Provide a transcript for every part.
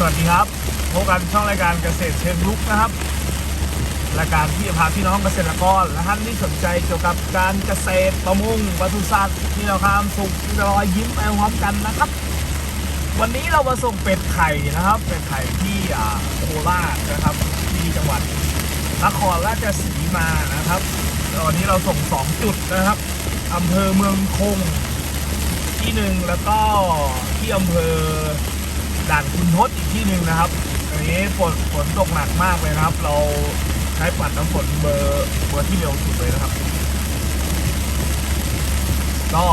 สวัสดีครับพบกันช่องรายการเกษตรเชิงลุกนะครับ รายการที่จะพาพี่น้องเกษตรกรและท่านที่สนใจเกี่ยวกับการเกษตรประมงปศุสัตว์ที่เราความสุขรอยยิ้มไปพร้อมกันนะครับ วันนี้เรามาส่งเป็ดไข่นะครับเป็ดไข่ที่อ่าโคราชนะครับที่จังหวัดนครราชสีมานะครับตอนนี้เราส่งสองจุดนะครับอำเภอเมืองคงที่หนึ่งแล้วก็ที่อำเภอ ด่านคุณทศอีกที่หนึ่งนะครับอันนี้ฝนฝนตกหนักมากเลยนะครับ เราใช้ปัดน้ำฝนเบอร์เบอร์ที่เร็วสุดเลยนะครับก็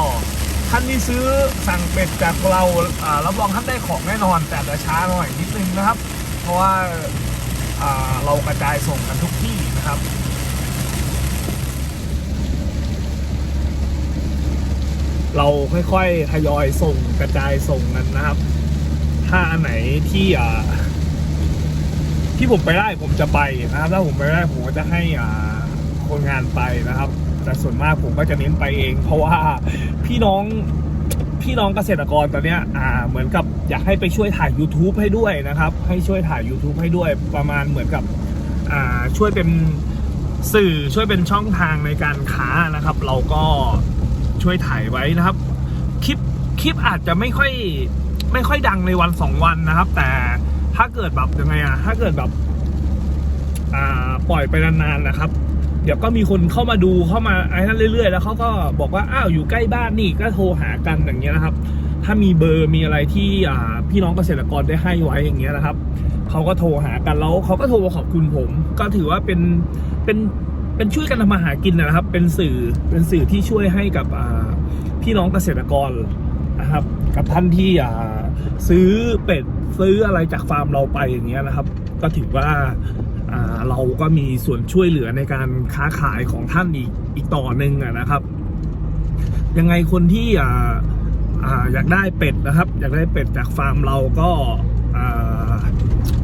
ท่านที่ซื้อสั่งเป็ดจากเราอ่ารับรองท่านได้ของแน่นอน แต่จะช้าหน่อยนิดนึงนะครับ เพราะว่าอ่าเรากระจายส่งกันทุกที่นะครับเราค่อยๆทยอยส่งกระจายส่งกันนะครับ ถ้าอันไหนที่อ่าที่ผมไปได้ผมจะไปนะครับ ถ้าผมไปได้ผมก็จะให้อ่าคนงานไปนะครับ แต่ส่วนมากผมก็จะเน้นไปเอง เพราะว่าพี่น้องพี่น้องเกษตรกรตอนเนี้ยอ่าเหมือนกับอยากให้ไปช่วยถ่าย YouTube ให้ด้วยนะครับ ให้ช่วยถ่าย YouTube ให้ด้วยประมาณเหมือนกับอ่าช่วยเป็นสื่อช่วยเป็นช่องทางในการค้านะครับ เราก็ช่วยถ่ายไว้นะครับ คลิปคลิปอาจจะไม่ค่อย ไม่ค่อยดังในวันสองวันนะครับ แต่ถ้าเกิดแบบยังไงอะถ้าเกิดแบบอ่าปล่อยไปนานๆนะครับ เดี๋ยวก็มีคนเข้ามาดูเข้ามาไอ้นั่นเรื่อยๆ แล้วเขาก็บอกว่าอ้าวอยู่ใกล้บ้านนี่ก็โทรหากันอย่างเงี้ยนะครับ ถ้ามีเบอร์มีอะไรที่อ่าพี่น้องเกษตรกรได้ให้ไว้อย่างเงี้ยนะครับเขาก็โทรหากันแล้วเขาก็โทรมาขอบคุณผม ก็ถือว่าเป็นเป็นเป็นช่วยกันทำมาหากินนะครับ เป็นสื่อเป็นสื่อที่ช่วยให้กับพี่น้องเกษตรกรนะครับ กับท่านที่ ซื้อเป็ดซื้ออะไรจากฟาร์มเราไปอย่างเงี้ยนะครับ ก็ถือว่าเราก็มีส่วนช่วยเหลือในการค้าขายของท่านอีกอีกต่อหนึ่งนะครับ ยังไงคนที่ออยากได้เป็ดนะครับ อยากได้เป็ดจากฟาร์มเราก็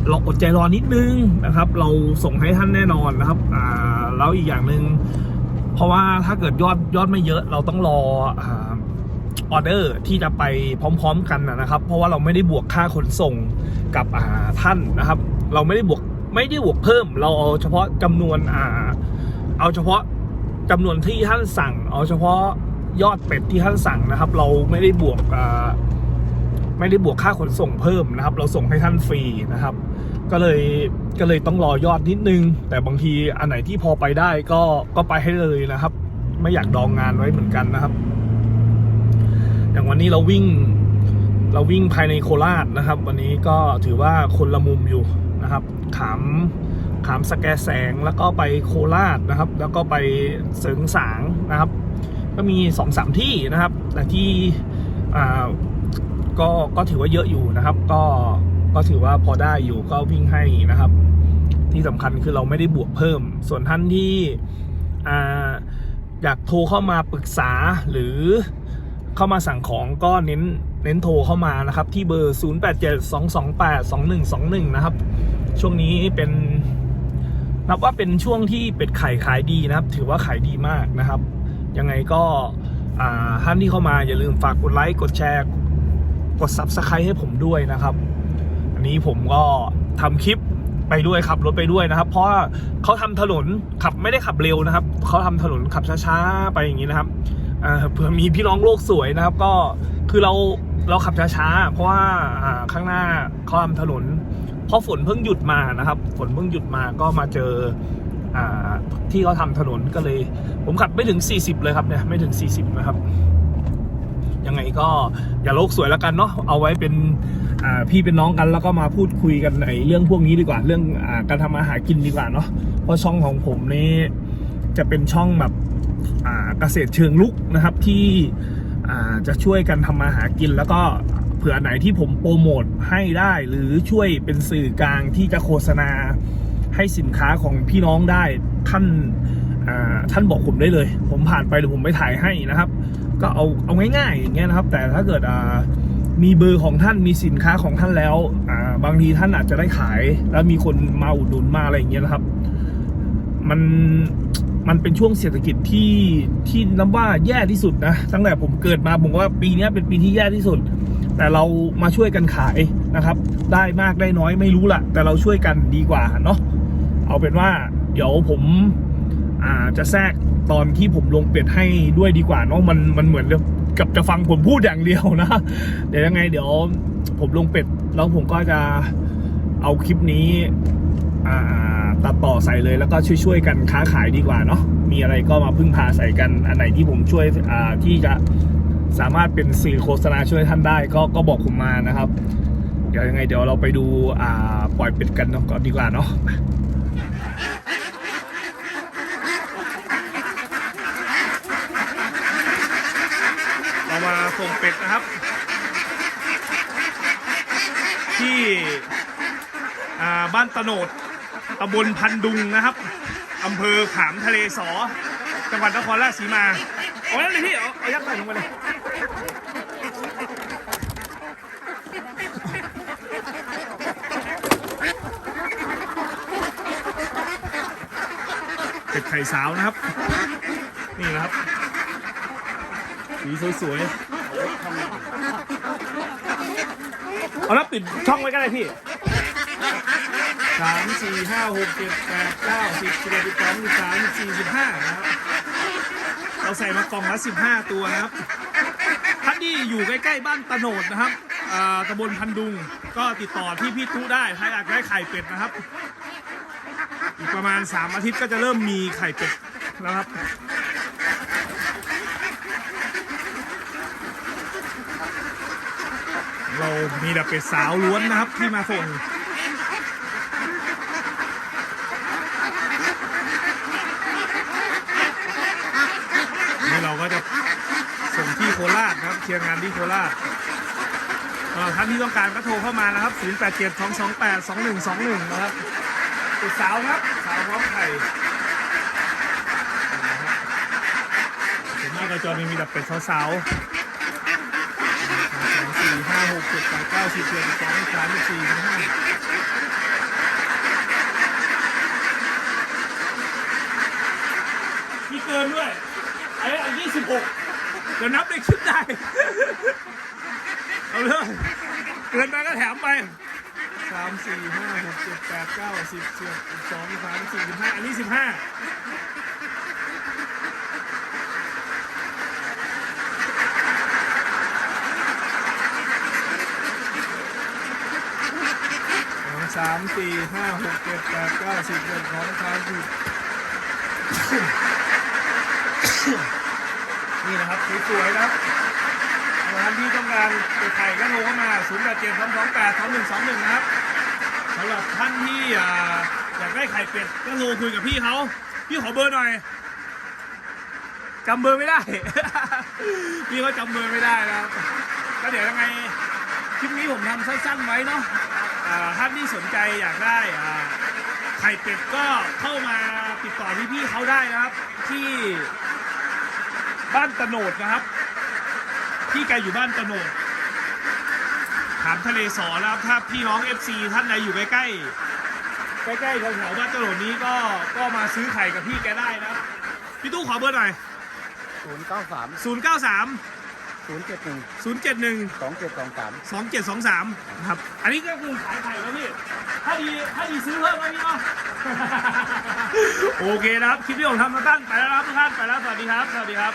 เราอดใจรอนิดนึงนะครับ เราส่งให้ท่านแน่นอนนะครับแล้วอีกอย่างหนึ่งเพราะว่าถ้าเกิดยอดยอดไม่เยอะเราต้องรอ ออเดอร์ที่จะไปพร้อม ๆ กันนะครับ เพราะว่าเราไม่ได้บวกค่าขนส่งกับอ่าท่านนะครับ เราไม่ได้บวกไม่ได้บวกเพิ่ม เราเอาเฉพาะจำนวนอ่าเอาเฉพาะจำนวนที่ท่านสั่ง เอาเฉพาะยอดเป็ดที่ท่านสั่งนะครับ เราไม่ได้บวกอ่าไม่ได้บวกค่าขนส่งเพิ่มนะครับ เราส่งให้ท่านฟรีนะครับ ก็เลยก็เลยต้องรอยอดนิดนึง แต่บางทีอันไหนที่พอไปได้ก็ก็ไปให้เลยนะครับ ไม่อยากดองงานไว้เหมือนกันนะครับ อย่างวันนี้เราวิ่งเราวิ่งภายในโคราชนะครับ วันนี้ก็ถือว่าคนละมุมอยู่นะครับขามขามสแกแสงแล้วก็ไปโคราชนะครับ แล้วก็ไปเสริงสางนะครับ ก็มีสองสามที่นะครับ แต่ที่อ่าก็ก็ถือว่าเยอะอยู่นะครับ ก็ก็ถือว่าพอได้อยู่ก็วิ่งให้นะครับ ที่สำคัญคือเราไม่ได้บวกเพิ่ม ส่วนท่านที่อ่าอยากโทรเข้ามาปรึกษาหรือ เข้ามาสั่งของก็เน้นเน้นโทรเข้ามานะครับ ที่เบอร์ 0872282121 นะครับ ช่วงนี้เป็นนับว่าเป็นช่วงที่เป็ดไข่ขายดีนะครับ ถือว่าขายดีมากนะครับ ยังไงก็ท่านที่เข้ามาอย่าลืมฝากกดไลค์กดแชร์ กด Subscribe ให้ผมด้วยนะครับ อันนี้ผมก็ทำคลิปไปด้วยขับรถไปด้วยนะครับ เพราะเขาทำถนนขับไม่ได้ขับเร็วนะครับเขาทำถนนขับช้าๆไปอย่างนี้นะครับ เผื่อมีพี่น้องโลกสวยนะครับ ก็คือเราเราขับช้าๆเพราะว่าข้างหน้าเขาทำถนนเพราะฝนเพิ่งหยุดมานะครับ ฝนเพิ่งหยุดมาก็มาเจอที่เขาทำถนนก็เลย ผมขับไม่ถึง 40 เลยครับเนี่ยไม่ถึง 40 นะครับ ยังไงก็อย่าโลกสวยแล้วกันเนาะเอาไว้เป็นพี่เป็นน้องกันแล้วก็มาพูดคุยกันในเรื่องพวกนี้ดีกว่า เรื่องอการทำอาหารกินดีกว่าเนาะเพราะช่องของผมนี่จะเป็นช่องแบบ เกษตรเชิงลุกนะครับที่จะช่วยกันทำมาหากิน แล้วก็เผื่อไหนที่ผมโปรโมทให้ได้หรือช่วยเป็นสื่อกลางที่จะโฆษณาให้สินค้าของพี่น้องได้ท่านท่านบอกผมได้เลย ผมผ่านไปหรือผมไปถ่ายให้นะครับ ก็เอาเอาง่ายๆอย่างเงี้ยนะครับ แต่ถ้าเกิดมีเบอร์ของท่านมีสินค้าของท่านแล้วบางทีท่านอาจจะได้ขาย แล้วมีคนมาอุดหนุนมาอะไรอย่างเงี้ยนะครับ มัน มันเป็นช่วงเศรษฐกิจที่ที่นับว่าแย่ที่สุดนะตั้งแต่ผมเกิดมาผมว่าปีนี้เป็นปีที่แย่ที่สุด แต่เรามาช่วยกันขายนะครับ ได้มากได้น้อยไม่รู้ละแต่เราช่วยกันดีกว่าเนาะเอาเป็นว่าเดี๋ยวผมอ่าจะแทรกตอนที่ผมลงเป็ดให้ด้วยดีกว่าเนาะมันมันเหมือนกับจะฟังผมพูดอย่างเดียวนะ เดี๋ยวยังไงเดี๋ยวผมลงเป็ดแล้วผมก็จะเอาคลิปนี้ ตัดต่อใส่เลยแล้วก็ช่วยๆกันค้าขายดีกว่าเนาะมีอะไรก็มาพึ่งพาใส่กันอันไหนที่ผมช่วยที่จะสามารถเป็นสื่อโฆษณาช่วยท่านได้ก็ก็บอกผมมานะครับ เดี๋ยวยังไงเดี๋ยวเราไปดูปล่อยเป็ดกันเนาะก่อนดีกว่าเนาะเรามาส่งเป็ดนะครับ ที่บ้านตะโนด ตำบลพันดุงนะครับอำเภอขามทะเลสอ จังหวัดนครราชสีมาเอานั่นเลยพี่เอาเอายัดใส่ลงไปเลยเป็ดไข่สาวนะครับ นี่นะครับสีสวยๆเอาแล้วปิดช่องไว้ก็ได้พี่ สามสี่ห้าหกเจ็ดแปดเก้าสิบสิบเอ็ดสิบสองสิบสามสิบสี่สิบห้านะครับ เราใส่มากล่องละสิบห้าตัวนะครับท่านที่อยู่ใกล้ๆบ้านตะโหนดนะครับอ่าตำบลพันดุง ก็ติดต่อที่พี่ตู้ได้ใครอยากได้ไข่เป็ดนะครับ อีกประมาณสามอาทิตย์ก็จะเริ่มมีไข่เป็ดนะครับเรามีแต่เป็ดสาวล้วนนะครับที่มาส่ง นี่เราก็จะส่งที่โค ราชนะครับเคลียร์งานที่โคราชเอ่อท่านที่ต้องการก็โทรเข้ามานะครับ 0 8 7 2 2 8 2 1 2 1 นะครับติดสาวนะครับ สาวพร้อมไข่ส่วนมากก็จะมีแต่เป็ดสาวๆสองสี่ห้าหกเจ็ดแปดเก้าสิบเจ็ดสิบสองสิบสามสิบสี่สิบห้ามีเกินด้วยไอ้ยี่สิบหกเดี๋ยวนับได้คิดได้ เอาเลยเกินไปก็แถมไปสามสี่ห้าหกเจ็ดแปดเก้าสิบสิบเอ็ดสองสิบสามสี่สิบห้าอันนี้สิบห้าสามสี่ห้าหกเจ็ดแปดเก้าสิบเอ็ดสองสามสี่ นี่นะครับสวยๆนะครับร้านที่ต้องการเป็ดไข่ก็โทรเข้ามา0 8 7 2 2 8 2 1 2 1นะครับสำหรับท่านที่อ่าอยากได้ไข่เป็ดก็โทรคุยกับพี่เขาพี่ขอเบอร์หน่อยจำเบอร์ไม่ได้ พี่เขาจำเบอร์ไม่ได้นะครับก็เดี๋ยวยังไงคลิปนี้ผมทำสั้นๆไว้เนาะอ่าท่านที่สนใจอยากได้ไข่เป็ดก็เข้ามาติดต่อพี่ๆเขาได้นะครับ ที่ บ้านตะโหนดนะครับ พี่แกอยู่บ้านตะโหนดถามทะเลสอนะครับถ้าพี่น้อง FC ท่านใดอยู่ใกล้ๆใกล้ๆแถวๆบ้านตะโหนดนี้ก็ก็มาซื้อไข่กับพี่แกได้นะครับพี่ตู้ขอเบอร์หน่อย ศูนย์เก้าสาม093 ศูนย์เจ็ดหนึ่ง071 สองเจ็ดสองสาม2723นะครับ อันนี้ก็คือขายไข่แล้วพี่ ถ้าดี ถ้าดีซื้อเพิ่มไหมพี่เนาะ โอเคนะครับ คลิปที่ผมทำมาตั้งไปแล้วนะครับทุกท่าน ไปแล้ว สวัสดีครับ สวัสดีครับ